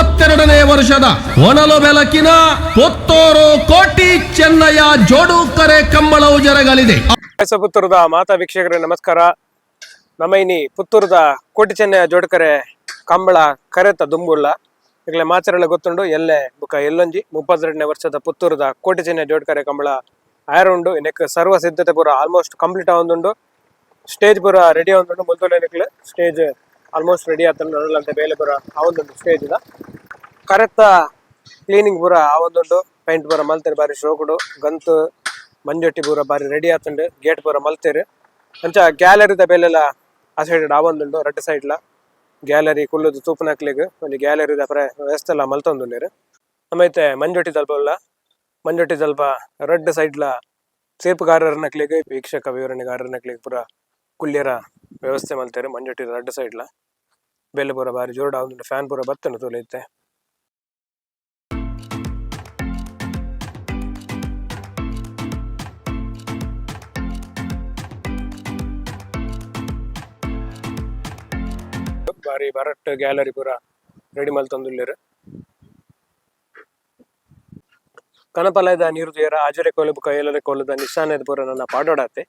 ಮೂವತ್ತೆರಡನೇ ವರ್ಷದ ಒಣಲು ಬೆಳಕಿನ ಪುತ್ತೂರು ಕೋಟಿ ಚೆನ್ನಯ್ಯ ಜೋಡುಕರೆ ಕಂಬಳವು ಜರಗಲಿದೆ ಪುತ್ತೂರದ ಮಾತಾ ವೀಕ್ಷಕರೇ, ನಮಸ್ಕಾರ. ನಮ್ಮ ಇನಿ ಪುತ್ತೂರದ ಕೋಟಿ ಚೆನ್ನಯ ಜೋಡ್ಕರೆ ಕಂಬಳ ಕರೆತ ದುಂಬುಳ್ಳ, ಈಗಲೇ ಮಾಚರೆಲ್ಲ ಗೊತ್ತುಂಡು, ಎಲ್ಲೆ ಬುಕ ಎಲ್ಲೊಂಜಿ ಮುಪ್ಪತ್ತೆರಡನೇ ವರ್ಷದ ಪುತ್ತೂರದ ಕೋಟಿ ಚೆನ್ನಯ ಜೋಡ್ಕರೆ ಕಂಬಳ ಆಯರುಂಡು, ಇನ್ನಕ್ಕೆ ಸರ್ವ ಸಿದ್ಧತೆ ಪೂರ ಆಲ್ಮೋಸ್ಟ್ ಕಂಪ್ಲೀಟ್ ಆಗೊಂದುಂಡು ಸ್ಟೇಜ್ ಪೂರ ರೆಡಿ ಆಗೊಂದುಂಡು ಮುಂದೆ ಸ್ಟೇಜ್ ಆಲ್ಮೋಸ್ಟ್ ರೆಡಿ ಆತಂಡು ಅಂತ ಬೇಲೆ ಬರೋ ಆ ಒಂದೊಂದು ಸ್ಟೇಜ್ ಇದೆ. ಕರೆಕ್ಟ್ ಕ್ಲೀನಿಂಗ್ ಬೂರ ಆ ಒಂದೊಂದು ಪೈಂಟ್ ಪೂರ ಮಲ್ತೇರಿ ಬಾರಿ ಶೋಕುಡು ಗಂತು ಮಂಜೊಟ್ಟಿ ಬೂರ ಬಾರಿ ರೆಡಿ ಆತುಂಡು. ಗೇಟ್ ಪೂರ ಮಲ್ತೇರಿ. ಅಂಚ ಗ್ಯಾಲರಿದ ಬೇಲೆಲ್ಲ ಆ ಸೈಡ್ ಆವೊಂದುಂಡು ರೆಡ್ ಸೈಡ್ಲ ಗ್ಯಾಲರಿ ಕುಲ್ಲುದು ತೂಪುನಕ್ಲಿಗ್ ಒಂದು ಗ್ಯಾಲರಿದ ಪ್ರ ವ್ಯವಸ್ಥೆ ಎಲ್ಲ ಮಲ್ತೊಂದುಂಡೇರು ನಮ್ಮೈತೆ ಮಂಜೊಟ್ಟಿ ತಲ್ಪ ಉಲ್ಲ ಮಂಜೊಟ್ಟಿ ತಲ್ಪ ರೆಡ್ ಸೈಡ್ಲ ಸೇರ್ಪುಗಾರರ್ನಕ್ಲಿಗ್ ವೀಕ್ಷಕ ವಿವರಣೆಗಾರರ್ನಕ್ಲಿಗ್ ಪೂರ ಕುಲ್ಯರ ವ್ಯವಸ್ಥೆ ಮಲ್ತೇರಿ ಮಂಜೊಟ್ಟಿ ರೆಡ್ ಸೈಡ್ಲ ಬೇಲೆ ಪೂರ ಬಾರಿ ಜೋರ್ಡ್ ಆವೊಂದುಂಡು ಫ್ಯಾನ್ ಪೂರ ಬತ್ತನ ತೋಲೈತೆ ಬಾರಿ ಬರಟ್ ಗ್ಯಾಲರಿ ಪೂರ ರೆಡಿ ಮಲ್ತೊಂದುಲ್ಲೆರ್ ಕನಪಲಯದ ನೀರು ತೇರ ಆಜರೆ ಕೊಲೆ ಕೈಯಲರೆ ಕೊಲದ, ನಿಶಾನೆದ ಪೂರ ನನ್ನ ಪಾಡೋಡಾತೆ.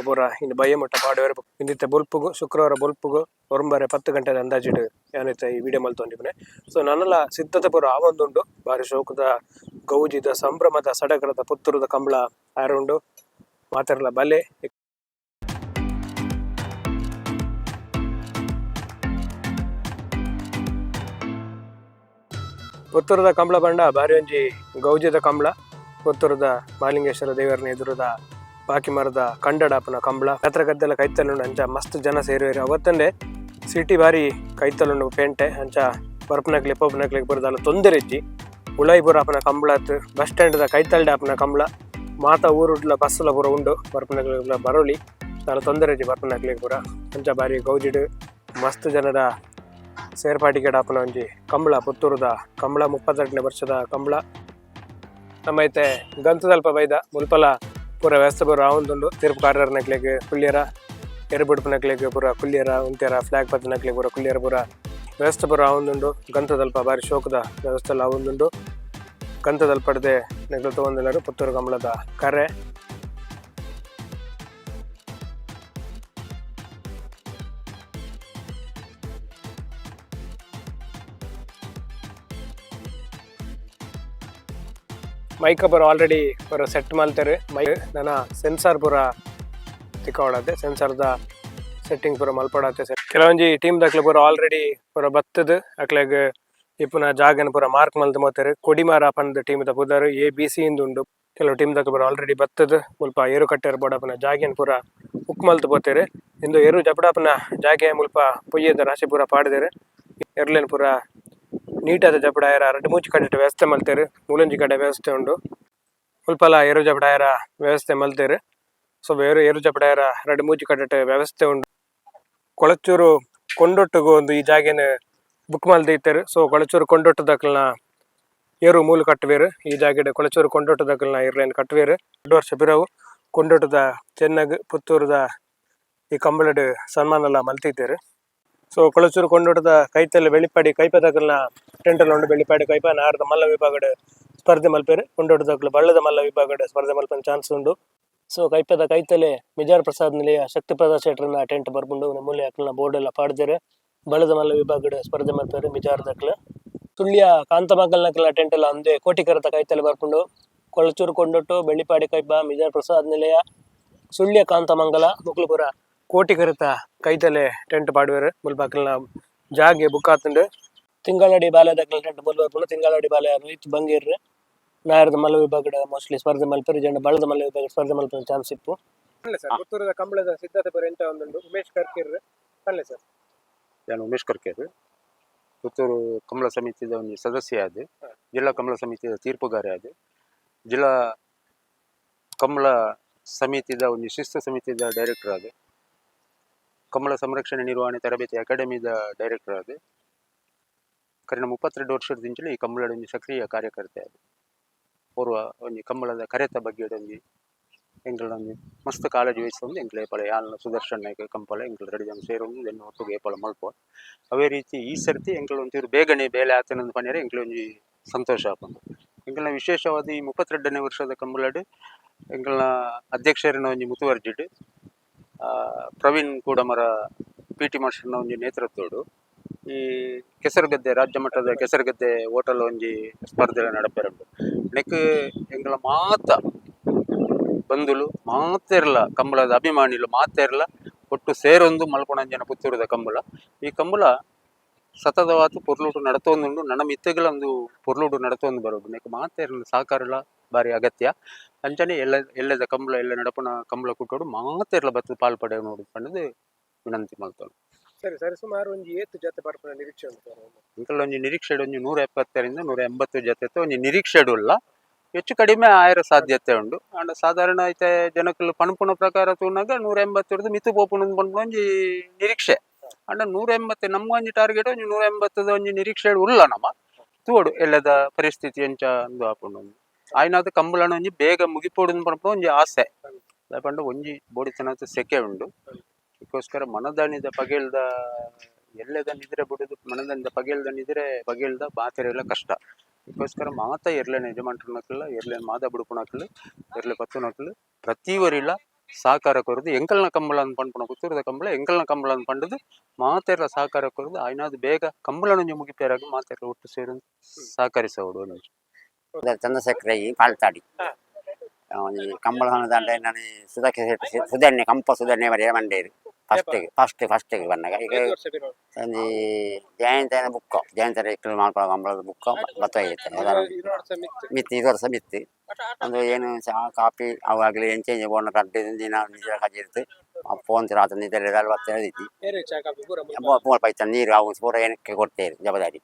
ಅಪೂರ. ಇನ್ನು ಬಯ್ಯ ಮುಟ್ಟ ಇಂದಿತ್ತ ಇಂದಿತ್ತೆ ಬೊಲ್ಪುಗು, ಶುಕ್ರವಾರ ಬೊಲ್ಪುಗು, ಒರಂಬರೆ ಪತ್ತು ಗಂಟೆದ ಅಂದಾಜಿಡು ಏನೈತೆ ಈ ವಿಡಿಯೋ ಮಲ್ತೊಂದಿಪ್ಪನೆ ಸೊ ನನ್ನೆಲ್ಲ ಸಿದ್ಧತೆ ಪೂರ ಆವೊಂದುಂಡು ಬಾರಿ ಶೋಕದ, ಗೌಜಿದ, ಸಂಭ್ರಮದ, ಸಡಗರದ, ಪುತ್ತೂರದ ಕಂಬಳ ಆರುಂಡು ಮಾತೆರಲ ಬಲೆ ಪುತ್ತೂರದ ಕಂಬಳ ಬಂಡ ಬಾರಿ ಒಂಜಿ ಗೌಜಿದ ಕಂಬಳ. ಪುತ್ತೂರದ ಮಾಲಿಂಗೇಶ್ವರ ದೇವರನ ಎದುರದ ಬಾಕಿ ಮರದ ಕಂಡಡಾಪನ ಕಂಬಳ. ಹತ್ರ ಗದ್ದೆಲ್ಲ ಕೈತಲ್ಲುಂಡು ಅಂಚ ಮಸ್ತ್ ಜನ ಸೇರುವೇರು ಅವತ್ತಂದೆ ಸಿಟಿ ಬಾರಿ ಕೈತಲ್ಲುಂಡು ಪೇಂಟೆ, ಅಂಚ ಬರ್ಪನಕ್ಲಿ ಪೊಪ್ಪನಕ್ಲಿ ಬರೋದಲ್ಲ ತೊಂದರೆ ಇಜ್ಜಿ ಉಳೈಪುರ ಆಪನ ಕಂಬಳ ಬಸ್ ಸ್ಟ್ಯಾಂಡ್ದ ಕೈತಲ್ಡೆ ಆಪನ ಕಂಬಳ. ಮಾತ ಊರುಡ್ಲ ಬಸ್ಸುಲ ಪೂರ ಉಂಡು ಬರ್ಪನಕ್ಲಿ ಬರೋಲಿ. ದಾಲ ತೊಂದರೆ ಇಜ್ಜಿ ಬರ್ಪನಕ್ಲಿ ಪೂರ ಅಂಚ ಬಾರಿ ಗೌಜಿಡು, ಮಸ್ತ್ ಜನದ ಸೇರ್ಪಾಟಿಗೆ ಆಪನ ಒಂಜಿ ಕಂಬಳ, ಪುತ್ತೂರದ ಕಂಬಳ, ಮುಪ್ಪತ್ತೆಂಟನೇ ವರ್ಷದ ಕಂಬಳ. ನಮ್ಮೈತೆ ಗಂತು ಸ್ವಲ್ಪ ಬೈದ, ಮುಲ್ಪಲ ಪೂರ ವ್ಯವಸ್ಥೆ ಪೂರ ಆವೊಂದುಂಡು ತಿರುಪು ಕಾರ್ಯರ್ ನಕ್ಲಿಗೆ ಕುಲ್ಯರ ಎರಬಿಡ್ಪು ನಕ್ಲಿಗೆ ಪೂರ ಕುಲ್ಯರ ಉಂತ್ಯರ ಫ್ಲಾಗ್ ಪತ್ ನಕ್ಲಿಗೆ ಪೂರ ಕುಲ್ಯರ ಪೂರ ವ್ಯವಸ್ಥೆ ಬರೋ ಆವೊಂದುಂಡು ಗಂತು ಭಾರಿ ಬಾರಿ ಶೋಕದ ವ್ಯವಸ್ಥೆ ಅಲ್ಲ ಆವೊಂದುಂಡು ಗಂತು ನೆಗಲು ತಗೊಂಡಿಲ್ಲರು ತಗೊಂದಿಲ್ಲರು ಪುತ್ತೂರು ಕಂಬಳದ ಕರೆ. ಮೈಕ್ ಪೂರ ಆಲ್ರೆಡಿ ಪೂರ ಸೆಟ್ ಮಾಡ್ತಾರೆ ಮೈ ನನ್ನ ಸೆನ್ಸಾರ್ ಪೂರ ತಿಕ್ಕೊಳತ್ತೆ ಸೆನ್ಸಾರ್ದ ಸೆಟ್ಟಿಂಗ್ ಪೂರ ಮಲ್ಪಡತ್ತೆ ಕೆಲವೊಂಜಿ ಟೀಮ್ ದಕ್ಲೆ ಪೂರ ಆಲ್ರೆಡಿ ಪೂರ ಬತ್ತದ ಅಕ್ಲೆಗ್ ಇಪ್ಪುನ ಜಾಗನ ಪೂರ ಮಾರ್ಕ್ ಮಲ್ತು ಮೋತಾರೆ ಕೊಡಿಮಾರ ಪಂದ್ ಟೀಮ್ ದ ಪುದರ್ ಎ ಬಿ ಸಿ ಇಂದ ಉಂಡು ಕೆಲವು ಟೀಮ್ ದಕ್ಲೆ ಪೂರ ಆಲ್ರೆಡಿ ಬತ್ತದ ಮುಲ್ಪ ಏರು ಕಟ್ಟೆರ್ ಬೋಡಪನ ಜಾಗೆನ್ ಪೂರ ಉಕ್ ಮಲ್ತು ಪೋತಾರೆ ಇಂದು ಏರು ಜಪಡಾಪನ ಜಾಗೆ ಮುಲ್ಪ ಪೊಯ್ಯದ ರಾಶಿ ಪೂರ ಪಾಡಿದರೆ ಎರ್ಲೇನ್ ಪೂರ ನೀಟಾದ ಜಪಡಾಯರ ಎರಡು ಮೂಚಿ ಕಡೆ ವ್ಯವಸ್ಥೆ ಮಲ್ತೇರು ಮೂಲಂಜಿ ಕಡೆ ವ್ಯವಸ್ಥೆ ಉಂಡು. ಮುಲ್ಪಲ ಏರು ಜಪಡಾಯರ ವ್ಯವಸ್ಥೆ ಮಲ್ತೇರು ಸೊ ಬೇರೆ ಏರು ಜಪಡಾಯರ ರಡ್ಡು ಮೂಚಿ ಕಡೆ ವ್ಯವಸ್ಥೆ ಉಂಡು ಕೊಳಚೂರು ಕೊಂಡೊಟ್ಟಿಗೂ ಒಂದು ಈ ಜಾಗೆನ ಬುಕ್ ಮಲ್ದಿತ್ತೇರು ಸೊ ಕೊಳಚೂರು ಕೊಂಡೊಟ್ಟದಕ್ಲನ ಏರು ಮೂಲ ಕಟ್ಟುವೇರು ಈ ಜಾಗೆಡ್ ಕೊಳಚೂರು ಕೊಂಡೊಟ್ಟದಕ್ಲನ ಇರ್ಲೇನ್ ಕಟ್ಟುವೇರು ಎರಡು ವರ್ಷ ಬಿರವು ಕೊಂಡೊಟ್ಟದ ಚೆನ್ನಗ್, ಪುತ್ತೂರದ ಈ ಕಂಬಳಡ್ ಸನ್ಮಾನ ಎಲ್ಲ ಮಲ್ತಿದ್ದೇರು ಸೊ ಕೊಳಚೂರು ಕೊಂಡೋಟದ ಕೈತಲ್ಲಿ ಬೆಳಿಪಾಡಿ ಟೆಂಟ್ ಟೆಂಟಲ್ ಉಂಡು ಬೆಳಿಪಾಡಿ ಕೈಪ ನಾರದ ಮಲ್ಲ ವಿಭಾಗಡ್ ಸ್ಪರ್ಧೆ ಮಲ್ಪೇರು. ಕೊಂಡೋಟದಕ್ಲು ಬಳ್ಳದ ಮಲ್ಲ ವಿಭಾಗಡ್ ಸ್ಪರ್ಧೆ ಮಲ್ಪನ ಚಾನ್ಸ್ ಉಂಡು. ಸೊ ಕೈಪದ ಕೈತಲೆ ಮಿಜಾರ್ ಪ್ರಸಾದ್ ನಿಲಯ ಶಕ್ತಿ ಪ್ರಸಾದ್ ಶೆಟ್ರನ್ನ ಟೆಂಟ್ ಬರ್ಪುಂಡು ಮೂಲೆ ಬೋರ್ಡ್ ಎಲ್ಲ ಪಾಡ್ದೇರು. ಬಳ್ಳದ ಮಲ್ಲ ವಿಭಾಗಡ್ ಸ್ಪರ್ಧೆ ಮಲ್ಪೇರು ಮಿಜಾರ್ದಕ್ಲು ಸುಳ್ಯ ಕಾಂತಮಗಲ್ನಕ್ಲ ಟೆಂಟ್ ಎಲ್ಲ ಕೋಟಿ ಕೋಟಿಕರತ ಕೈತಲೆ ಬರ್ಕೊಂಡು ಕೊಳಚೂರು ಕೊಂಡೊಟ್ಟು ಬೆಳ್ಳಿಪಾಡಿ ಕೈಪ ಮಿಜಾರ್ ಪ್ರಸಾದ್ ನಿಲಯ. ಸುಳ್ಯ ಕಾಂತಮಂಗಲ ಮುಕ್ಲಪುರ. ಕೋಟಿ ಕರೆತ ಕೈತಲೆ ಟೆಂಟ್ ಪಾಡುವೆರು ಮುಲ್ಬಾಕಲ್ನ ಜಾಗೆ ಬುಕ್ ಆತುಂಡು ತಿಂಗಳಡಿ ಬಾಲ್ಯದಕ್ಲ ಟೆಂಟ್ ಬಾಲಯ ತಿಂಗಳಡಿ ಬಾಲ್ಯ ಇತ್ತು ಬಂಗೀರ್ರು ನಾಯರದ ಮಲ್ಲ ವಿಭಾಗದ ಮೋಸ್ಟ್ಲಿ ಸ್ಪರ್ಧೆ ಮಲ್ಪರಿ ಜನ ಬಳದ ಮಲ್ಲ ವಿಭಾಗ ಸ್ಪರ್ಧೆ ಮಲ್ಪ ಚಾನ್ಸ್ ಇಪ್ಪು ಪುತ್ತೂರದ ಕಂಬಳದ ಸಿದ್ಧತೆ ಬರ ಎಂತ ಒಂದುಂಡು ಉಮೇಶ್ ಕರ್ಕಿರ್ ಅಲ್ಲೇ ಸರ್. ನಾನು ಉಮೇಶ್ ಕರ್ಕೇರ್ ಪುತ್ತೂರು ಕಮಲ ಸಮಿತಿಯ ಒಂದು ಸದಸ್ಯ ಆದ. ಜಿಲ್ಲಾ ಕಮಲ ಸಮಿತಿಯ ತೀರ್ಪುಗಾರ ಆದ. ಜಿಲ್ಲಾ ಕಮಲ ಸಮಿತಿಯ ಒಂದು ಶಿಸ್ತು ಸಮಿತಿದ ಡೈರೆಕ್ಟರ್ ಆದೆ. ಕಮಲ ಸಂರಕ್ಷಣೆ ನಿರ್ವಹಣೆ ತರಬೇತಿ ಅಕಾಡೆಮಿದ ಡೈರೆಕ್ಟರ್ ಆದೆ. ಕರೆನ ಮುಪ್ಪತ್ತೆರಡು ವರ್ಷದಿಂದಲೇ ಈ ಕಂಬಳದ ಒಂದು ಸಕ್ರಿಯ ಕಾರ್ಯಕರ್ತೆ ಆದ. ಪೂರ್ವ ಒಂದು ಕಂಬಳದ ಕರೆತ ಬಗ್ಗೆ ಒಂದು ಎಂಕಲ್ನ ಒಂಜಿ ಮಸ್ತ್ ಕಾಳಜಿ ವಹಿಸೊಂದು ಎಂಕ್ಲೆ ಪಳೆ ಯಾಲ್ನ ಸುದರ್ಶನ್ ನಾಯ್ಕ, ಕಂಪಲ ಎಂಗಳ ರೆಡಿ ಜನ ಸೇರೊಂದು ದೆನ್ ಒಟ್ಟಿಗೆ ಏಪಲ ಮಲ್ಪುವ ಅವೇ ರೀತಿ ಈ ಸರ್ತಿ ಎಂಕಲ್ ಒಂಚೂರು ಬೇಗನೆ ಬೇಲೆ ಆತನೊಂದು ಪನ್ಯರೆ ಎಂಕ್ಲೆ ಒಂದು ಸಂತೋಷ ಆಪಂದು. ಎಂಕಲ್ನ ವಿಶೇಷವಾದ ಈ ಮುಪ್ಪತ್ತೆರಡನೇ ವರ್ಷದ ಕಂಬಳಡು ಎಂಕಲ್ನ ಅಧ್ಯಕ್ಷರನ್ನ ಒಂದು ಮುತುವರ್ಜಿಡ್ ಪ್ರವೀಣ್ ಕೂಡಮರ ಪಿ ಟಿ ಮಾಸ್ಟರ್ನ ಒಂಜಿ ನೇತೃತ್ವಡು ಈ ಕೆಸರುಗದ್ದೆ, ರಾಜ್ಯ ಮಟ್ಟದ ಕೆಸರುಗದ್ದೆ ಹೋಟೆಲ್ ಒಂಜಿ ಸ್ಪರ್ಧೆ ನಡಪೆರಡು ನೆಕ್ ಎಂಗಳ ಮಾತ ಬಂಧುಲು ಮಾತೆರ್ಲ ಕಂಬಳದ ಅಭಿಮಾನಿಲು ಮಾತೆರ್ಲ ಒಟ್ಟು ಸೇರೊಂದು ಮಲ್ಕೊಂಡಂಜನ ಪುತ್ತೂರದ ಕಂಬಳ. ಈ ಕಂಬಳ ಸತತವಾತು ಪೊರ್ಲುಡು ನಡತೊಂದುಂಡು ನನ್ನ ಮಿತ್ತೆಗಳೊಂದು ಪೊರ್ಲುಡು ನಡತೊಂದು ಬರೋದು. ನೆಕ್ ಮಾತೆರ್ಲ ಸಹಕಾರಲ ಬಾರಿ ಅಗತ್ಯ. ಅಂಚನೆ ಎಲ್ಲ ಎಲ್ಲದ ಕಂಬಳ ಎಲ್ಲ ನಡಪನ ಕಂಬಳ ಕುಟ್ಟೋಡು ಮಾತೆರ್ಲ ಪಾಲ್ ಪಾಲ್ಪಡೆ ನೋಡು ಅನ್ನೋದು ವಿನಂತಿ ಮಾಡ್ತಾನೆ. ಸರಿ ಸರಿ ಸುಮಾರು ಒಂಜಿ ಏತ್ ಜೊತೆ ಬರ್ಪಣ ನಿರೀಕ್ಷೆ ಉಂಟು ಇಂಕಲ್ ಒಂಜಿ ನಿರೀಕ್ಷೆ ಒಂದು ನೂರ ಎಪ್ಪತ್ತರಿಂದ ನೂರ ಎಂಬತ್ತು ಜೊತೆ ಒಂದು ನಿರೀಕ್ಷೆ ಇಲ್ಲ ಹೆಚ್ಚು ಕಡಿಮೆ ಆಯರ ಸಾಧ್ಯತೆ ಉಂಡು ಅಂಡ್ ಸಾಧಾರಣ ಐತೆ ಜನಕ್ಕೆ ಪಣಪುನ ಪ್ರಕಾರ ತೂನಾಗ ನೂರ ಎಂಬತ್ತರದ್ದು ಮಿತ್ತು ಪೋಪುನ ಪಂಪುನ ಒಂಜಿ ನಿರೀಕ್ಷೆ. ಅಂಡ ನೂರ ಎಂಬತ್ತೆ ನಮ್ಮ ಒಂಜಿ ಟಾರ್ಗೆಟ್ ಒಂದು ನೂರ ಎಂಬತ್ತದ ಒಂದು ನಿರೀಕ್ಷೆ ಉಲ್ಲ ನಮ್ಮ. ತೋಡು ಎಲ್ಲದ ಪರಿಸ್ಥಿತಿ ಎಂಚ ಒಂದು. ಒಂಜಿ ಆಯ್ನಾದ ಕಂಬಳನ ಒಂಜಿ ಬೇಗ ಮುಗಿಪೋಡು ಪಂಪ ಒಂಜಿ ಆಸೆ. ಪಂಡ ಒಂಜಿ ಬೋಡಿತನದ ಸೆಕೆ ಉಂಡು. ಅದಕ್ಕೋಸ್ಕರ ಮನದಾನಿದ ಪಗೆಲ್ದ, ಎಲ್ಲದ ನಿದ್ರೆ ಬಿಡುದು ಮನದಂದ ಪಗೇಲ್ದ ನಿದ್ರೆ ಪಗೆಲ್ದ ಬಾತೆರೆಲ್ಲ ಕಷ್ಟ. ಅದಕ್ಕೋಸ್ಕರ ಮಾತ ಎರ್ಲೆನ ಯಜಮಾನ್ರನಕ್ಕಲ್ಲ ಎರ್ಲೆನ ಮಾದ ಬಿಡ್ಕೊಳಕ್ಲು ಎರ್ಲೆ ಪತ್ತುನಕ್ಲು ಪ್ರತಿವರಿಲ್ಲ ಸಹಕಾರ ಕೊರದು ಎಂಕಲ್ನ ಕಂಬಳ ಅಂತ ಪಂಡ್ಪುಣ ಪುತ್ತೂರದ ಕಂಬಳ ಎಂಕಲ್ನ ಕಂಬಳ ಅಂತ ಪಂಡದು ಮಾತೆರ್ಲ ಸಹಕಾರ ಕೊರದು ಆಯ್ನಾದು ಬೇಗ ಕಂಬಳನೊಂಜಿ ಮುಗಿಪೇರಾಗಿ ಮಾತೆರ್ಲ ಒಟ್ಟು ಸೇರಿ ಸಹಕರಿಸೋಡು ಇದರ ಚಂದ್ರಶೇಖರ ಪಾಳ್ತಾಡಿ. ಕಂಬಳ ದಂಡೆ ನಾನು ಸುಧಾಕೆ ಸುಧನ್ಯ ಕಂಪ ಸುಧನ್ಯ ಮರೆಯ ಮಂಡೇರು ಫಸ್ಟಿಗೆ ಫಸ್ಟ್ ಫಸ್ಟಿಗೆ ಬಂದಾಗ. ಈಗ ಒಂದು ಜಯಂತನ ಬುಕ್ಕ ಜಯಂತರ ಇಕ್ಕಲು ಮಾಡ್ಕೊಳ್ಳೋ ಕಂಬಳದ ಬುಕ್ಕ ವರ್ಷ ಮಿತ್ತು ಇದು ವರ್ಷ ಮಿತ್ತಿ. ಒಂದು ಏನು ಚಹಾ ಕಾಫಿ ಅವಾಗಲಿ ಏನು ಚೇಂಜ್ ಬೋಣ ಕಟ್ಟಿದ್ದು ದಿನ ನಿಜ ಕಜಿರ್ತು ಫೋನ್ ರಾತ್ರಿ ನಿದ್ರೆ ಅಲ್ವತ್ತು ಹೇಳಿದ್ದಿ. ಮೂರು ಪೈತ ನೀರು ಅವು ಪೂರ ಏನಕ್ಕೆ ಕೊಡ್ತೇವೆ? ಜವಾಬ್ದಾರಿ.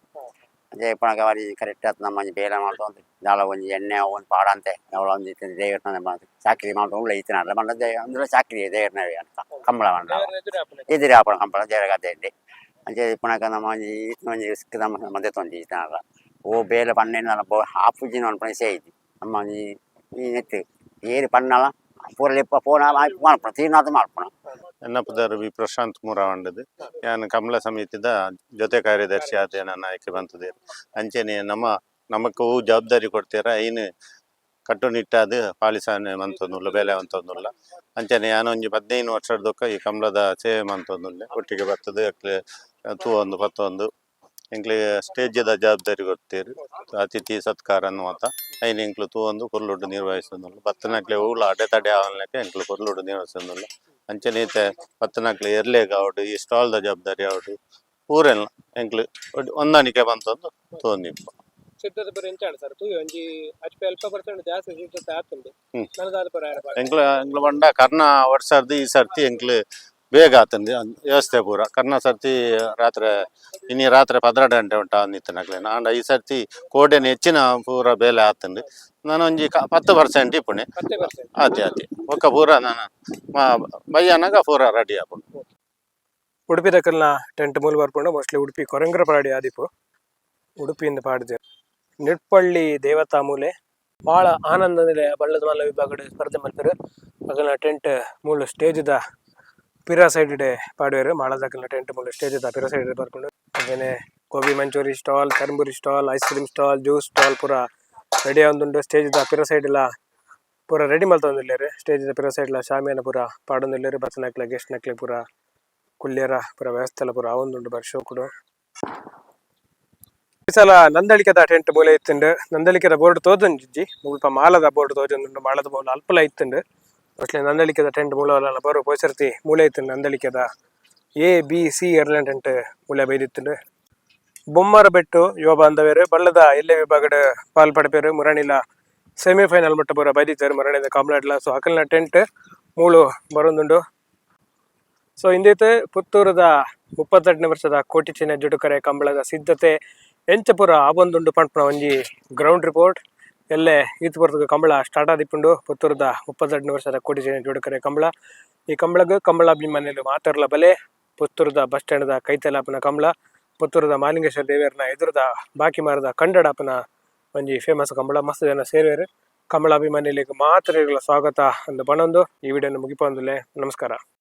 ಅದೇ ಪಣಕ ಬಾರಿ ಕರೆಕ್ಟ್ ಆತ್ ನಮ್ಮ ಒಂಜಿ ಬೇಲೆ ಮಾಡ್ತೊಂದು ದಾಳ ಒಂಜಿ ಎಣ್ಣೆ ಒಂದು ಪಾಡಂತೆ ಅವಳ ಒಂದು ದೇವರನ್ನ ಚಾಕ್ರಿ ಮಾಡ್ಕೊಂಡು ಉಳ್ಳ ಈತನ ಮಂಡ ಅಂದ್ರೆ ಚಾಕ್ರಿ ದೇವರನ್ನ ಅಂತ ಕಂಬಳ ಮಂಡ ದೇವರ ಎದುರು ಆಪುನ. ಎದುರು ಆಪಣ ಕಂಬಳ ದೇವರಗದ್ದೆ ಇದ್ದೆ ಅಂಚೆ ಪುಣಕ ನಮ್ಮ ಒಂಜಿ ಈತನ ಒಂಜಿ ರಿಸ್ಕ್ ನಮ್ಮ ಮಧ್ಯೆ ತೊಂದಿ ಈತನಲ್ಲ ಓ ಬೇಲೆ ಪನ್ನೆಣ್ಣಲ ಬೋ ಹಾಪುಜಿ ನೋಡ್ಪಣ ಸೇಯ್ದಿ ನಮ್ಮ ಒಂಜಿ ಈ ನೆತ್ತು ಏರಿ ಪನ್ನಲ ಪೂರ ಫೋನ್ ಪೋನ ಮಾಡ್ಪಣ ನನ್ನ ಪುದರ್ ವಿ ಪ್ರಶಾಂತ್ ಮುರಾವಂಡದು ಯಾನ್ ಕಮಲ ಸಮಿತಿದ ಜೊತೆ ಕಾರ್ಯದರ್ಶಿ ಆದ ನನ್ನ ಆಯ್ಕೆ ಬಂತದೆ. ಅಂಚೆನೆ ನಮ್ಮ, ನಮಕ್ಕೂ ಜವಾಬ್ದಾರಿ ಕೊಡ್ತೀರ? ಏನು ಕಟ್ಟುನಿಟ್ಟಾದ ಪಾಲಿಸಾನೆ ಮಂತೊಂದುಲ್ಲ, ಬೆಲೆ ಮಂತೊಂದುಲ್ಲ. ಅಂಚನೆ ಯಾನೊಂಜಿ ಹದಿನೈದು ವರ್ಷದೊಕ್ಕ ಈ ಕಮಲದ ಸೇವೆ ಮಂತೊಂದುಲ್ಲೆ. ಒಟ್ಟಿಗೆ ಬರ್ತದೆ ತೂ ಒಂದು ಪತ್ತೊಂದು. ಎಂಕ್ಲೆ ಸ್ಟೇಜದ ಜವಾಬ್ದಾರಿ ಕೊಡ್ತೀರಿ. ಅತಿಥಿ ಸತ್ಕಾರ ಅನ್ನುವಂತ ಐನ್ ಎಂಕ್ಲು ತೂವೊಂದು ಒಂದು ಕುರ್ಲುಡು ನಿರ್ವಹಿಸೋದಿಲ್ಲ ಬತ್ತನಕ್ಲೆ ಹೂಳ ಅಡೆ ತಡೆ ಆವನ್ಲಕ್ಕೆ ಎಂಕ್ಲು ಕುರ್ಲುಡು ನಿರ್ವಹಿಸೋದಿಲ್ಲ ಅಂಚನೆ ಈತೆ ಪತ್ತನಕ್ಲೆ ಎರ್ಲೇಗ ಅವಡು ಈ ಸ್ಟಾಲ್ದ ಜವಾಬ್ದಾರಿ ಅವಡು ಊರೆಲ್ಲ ಎಂಕ್ಲು ಹೊಂದಾಣಿಕೆ ಬಂತಂದು ತೋಂದಿಪ್ಪ ಸಿದ್ಧತೆ ಪರ ಎಂಚಾಣ ಸರ್? ತೂಯಿ ಒಂಜಿ ಅಲ್ಪ ಅಲ್ಪ ಪರ್ಸೆಂಟ್ ಜಾಸ್ತಿ ಸಿದ್ಧತೆ ಆತುಂಡು ಹ್ಮ್. ನನಗಾದ ಪರ ಯಾರ ಪಾಡ. ಎಂಕ್ಲು ಎಂಕ್ಲು ಬಂಡ ಕರ್ನ ವರ್ಷ ಈ ಸರ್ತಿ ಎಂಕ್ಲು ಬೇಗ ಆತಂದು. ವ್ಯವಸ್ಥೆ ಪೂರ ಕನ್ನ ಸರ್ತಿ ರಾತ್ರಿ ಇನಿ ರಾತ್ರಿ ಪದ್ರಾಡು ಗಂಟೆ ಉಂಟ ನಿತ್ತನಕ್ಲೆ ಆಂಡ ಈ ಸರ್ತಿ ಕೋಡೆನ ಹೆಚ್ಚಿನ ಪೂರ ಬೇಲೆ ಆತಂದು. ನಾನು ಒಂಜಿ ಕ- ಪತ್ತು ಪರ್ಸೆಂಟ್ ಇಪ್ಪುಣೆ. ಆತಿ ಅದೇ ಒಕ್ಕ ಪೂರ ನಾನು ಬಯ್ಯನಾಗ ಪೂರ ರೆಡಿ ಆಪುಂಡು ಉಡುಪಿ ದಕ್ಕಲ್ನ ಟೆಂಟ್ ಮೂಲ ಬರ್ಪುಂಡು. ಮೋಸ್ಟ್ಲಿ ಉಡುಪಿ ಕೊರಂಗ್ರ ಪಾಡಿ ಆದಿಪು. ಉಡುಪಿಯಿಂದ ಪಾಡಿದೆ. ನಿಟ್ಪಳ್ಳಿ ದೇವತಾ ಮೂಲೆ. ಭಾಳ ಆನಂದ ಬಳ್ಳದ ಮಲ್ಲ ವಿಭಾಗದ ಸ್ಪರ್ಧೆ ಮಾಡ್ತಾರೆ. ಅದನ್ನ ಟೆಂಟ್ ಮೂಲ ಸ್ಟೇಜ್ದ ಪಿರಾ ಸೈಡ್ ಡೆ ಪಾಡುವರು ಮಾಳದಕ್ಕಲ್ನ ಟೆಂಟ್ ಮುಂದೆ ಸ್ಟೇಜ್ ಇದೆ ಪಿರಾ ಸೈಡ್ ಬರ್ಕೊಂಡು ಅದೇನೆ gobi manchurian stall ತರಂಬೂರಿ stall ice cream stall juice stall ಪೂರ ರೆಡಿ ಆಗಂದು ಸ್ಟೇಜ್ ಇದೆ ಪಿರಾ ಸೈಡ್ ಇಲ್ಲ ಪೂರ ರೆಡಿ ಸ್ಟೇಜ್ ಇದೆ ಪಿರಾ ಸೈಡ್ ಇಲ್ಲ ಶಾಮಿಯಾನ ಪೂರ ಪಾಡೊಂದಿಲ್ಲೇರು ಬಸನಕ್ಲೆ ಗೆಸ್ಟ್ ನಕ್ಲೆ ಪೂರ ಕುಲ್ಯರ ಪೂರ ವ್ಯವಸ್ಥೆ ಎಲ್ಲ ಪೂರ ಆವೊಂದುಂಡು ಬರ್ಷೋ ಕೂಡ. ಈ ಸಲ ನಂದಳಿಕೆದ ಟೆಂಟ್ ಮೂಲೆ ಇತ್ತುಂಡು. ನಂದಳಿಕೆದ ಬೋರ್ಡ್ ತೋಜೊಂಜಿಜ್ಜಿ ಮುಲ್ಪ ಮಾಲದ ಬೋರ್ಡ್ ತೋಜೊಂದುಂಡು ಮಾಲದ ಬೋರ್ಡ್ ಅಲ್ಪಲ ಇತ್ತುಂಡು ಅಟ್ಲೆ ನಂದಳಿಕೆದ ಟೆಂಟ್ ಮೂಲ ಬರೋ ಪೋಸರ್ತಿ ಮೂಲೆ ಇತ್ತು ನಂದಳಿಕೆದ ಎ ಬಿ ಸಿ ಎರಡನೇ ಟೆಂಟ್ ಮೂಲೆ ಬೈದಿತ್ತು ಬೊಮ್ಮರ ಬೆಟ್ಟು ಯುವ ಬಾಂಧವ್ಯರು ಬಳ್ಳದ ಎಲ್ಲೆ ವಿಭಾಗದ ಪಾಲ್ ಪಡಪೇರು ಮುರಣಿಲ ಸೆಮಿಫೈನಲ್ ಮಟ್ಟ ಬರೋ ಬೈದಿದ್ದಾರೆ ಮರಣಿದ ಕಾಮ್ಲಾಡ್ಲ ಸೊ ಅಕಲ್ನ ಟೆಂಟ್ ಮೂಳು ಬರೊಂದುಂಡು ಸೊ ಇಂದೈತೆ ಪುತ್ತೂರದ ಮುಪ್ಪತ್ತೆಂಟನೇ ವರ್ಷದ ಕೋಟಿ ಚಿನ್ನ ಜುಡುಕರೆ ಕಂಬಳದ ಸಿದ್ಧತೆ ಎಂಚಪುರ ಆಬೊಂದುಂಡು ಪಂಪನ ಒಂಜಿ ಗ್ರೌಂಡ್ ರಿಪೋರ್ಟ್ ಎಲ್ಲೆ ಈತ್ ಬರ್ತದ ಕಂಬಳ ಸ್ಟಾರ್ಟ್ ಆದಿಪ್ಪುಂಡು ಪುತ್ತೂರದ ಮುಪ್ಪತ್ತೆಂಟನೇ ವರ್ಷದ ಕೋಟಿ ಜನ ಜೋಡಕರೆ ಕಂಬಳ. ಈ ಕಂಬಳಗ ಕಂಬಳ ಅಭಿಮಾನಿಯಲ್ಲಿ ಮಾತಾಡಲ ಬಲೆ ಪುತ್ತೂರದ ಬಸ್ ಸ್ಟ್ಯಾಂಡ್ದ ಕೈತಲಾಪನ ಕಂಬಳ, ಪುತ್ತೂರದ ಮಾಲಿಂಗೇಶ್ವರ ದೇವಿಯರ್ನ ಎದುರದ ಬಾಕಿ ಮಾರದ ಕಂಡಡಾಪನ ಒಂಜಿ ಫೇಮಸ್ ಕಂಬಳ. ಮಸ್ತ್ ಜನ ಸೇರಿವರು ಕಂಬಳ ಅಭಿಮಾನಿಯಲ್ಲಿ ಮಾತ್ರ ಸ್ವಾಗತ ಅಂದು ಬಣ್ಣೊಂದು. ಈ ವಿಡಿಯೋನ ಮುಗಿಪಂದಲೆ ನಮಸ್ಕಾರ.